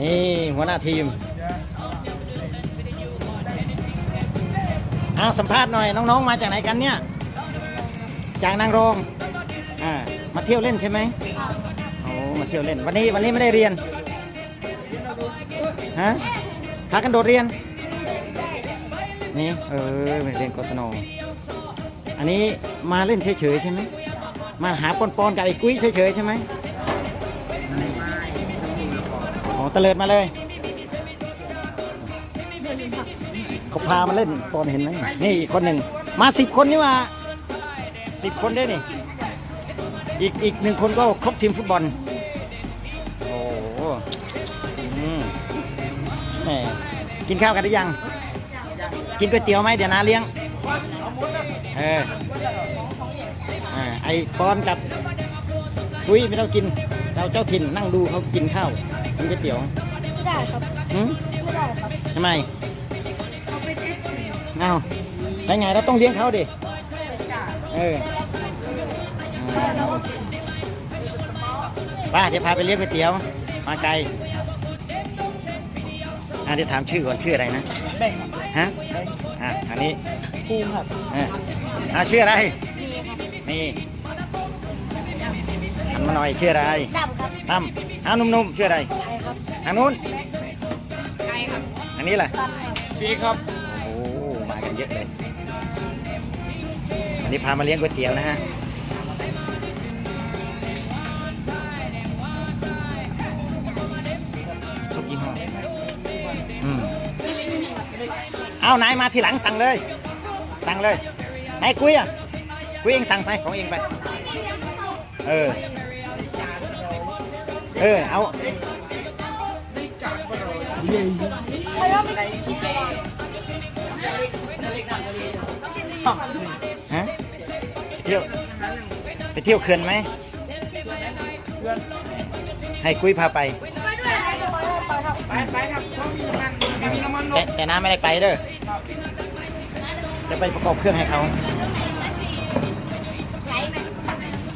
นี่หัวหน้าทีมเอาสัมภาษณ์หน่อยน้องๆ มาจากไหนกันเนี่ย จากนางรองอ่ามาเที่ยวเล่นใช่ไหมโอ้มาเที่ยวเล่นวันนี้วันนี้ไม่ได้เรียนฮะพากันโดดเรียน นี่เออไปเรียนกศนอันนี้มาเล่นเฉยๆใช่ไหมมาหาปอนๆกับไอ้กุ้ยเฉยๆใช่ไหม ตะเลิดมาเลย เขาพามาเล่นตอนเห็นไหมนี่อีกคนหนึ่ง มาสิบคนนี่ว่าสิบคนได้นี่ อีกอีกหนึ่งคนก็ครบทีมฟุตบอล โอ้โหอืมแหมกินข้าวกันหรือยัง กินก๋วยเตี๋ยวไหมเดี๋ยวนาเลี้ยง เอออ่าไอปอนกับกุ้ยไม่ต้องกิน เราเจ้าถิ่นนั่งดูเขากินข้าว กินก๋วยเตี๋ยวไม่ได้ครับหืมไม่ได้ครับทำไมเขาเป็นเอฟซีเอ้าได้ไงเราต้องเลี้ยงเขาดิเออป้าจะพาไปเลี้ยงก๋วยเตี๋ยว มาไกลอะเดี๋ยวถามชื่อก่อนชื่ออะไรนะ แบ่งฮะอะอันนี้ภูมิครับเอออะชื่ออะไร มีครับ นี่หัน มาหน่อยชื่ออะไรดำครับตั้มอ้าวหนุ่มๆชื่ออะไรไทยครับทางนู้นไทยครับอันนี้แหละตันครับสีครับ โอ้มากันเยอะเลยวันนี้พามาเลี้ยงก๋วยเตี๋ยวนะฮะทุกยี่ห้ออืมเอานายมาทีหลังสั่งเลย สั่งเลยนายกุ้ยอะกุ้ยเองสั่งไปของเองไป เออ เออ เอาฮะเที่ยวไปเที่ยวเขื่อนไหม ให้กุ้ยพาไป ไปไปครับเพราะมีน้ำมันม่มีน้ำมันแต่แต่น้าไม่ได้ไปเด้อ จะไปประกอบเครื่องให้เขา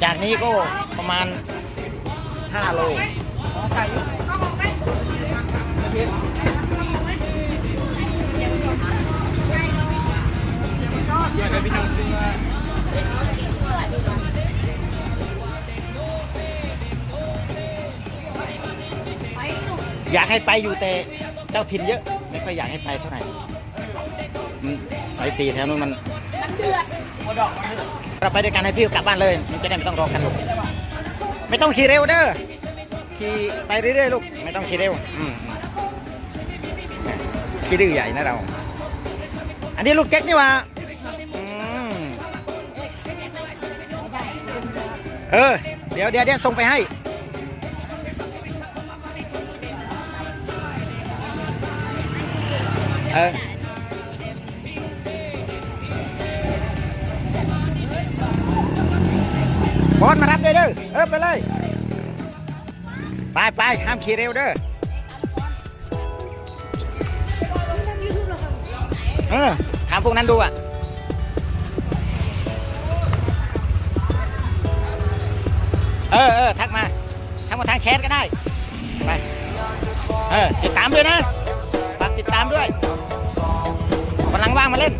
จากนี้ก็ประมาณ 5 โลเดี๋ยวไปนั่งกินว่าอยากให้ไปอยู่แต่เจ้าถิ่นเยอะ ไม่ค่อยอยากให้ไปเท่าไหร่อืมสายสีแถวนู้นมันมันเดือดเราไปด้วยกันให้พี่กลับบ้านเลย มันจะได้ไม่ต้องรอกันลูก ไม่ต้องขี่เร็วเด้อขี่ไปเรื่อยๆลูกไม่ต้องขี่เร็วขี่ดื้อใหญ่นะเรา อันนี้ลูกเก๊กนี่ว่าอืมเออ เดี๋ยวเดี๋ยวเดี๋ยวส่งไปให้เออ บอลมารับเลยเด้อเออไปเลย ไปไปห้ามขี่เร็วเด้อนี่ทำยูทูบเออถามพวกนั้นดูอะเออเออทักมาทักมาทางแชทก็ได้ไปเออติดตามด้วยนะฝากติดตามด้วยวันหลังว่างมาเล่น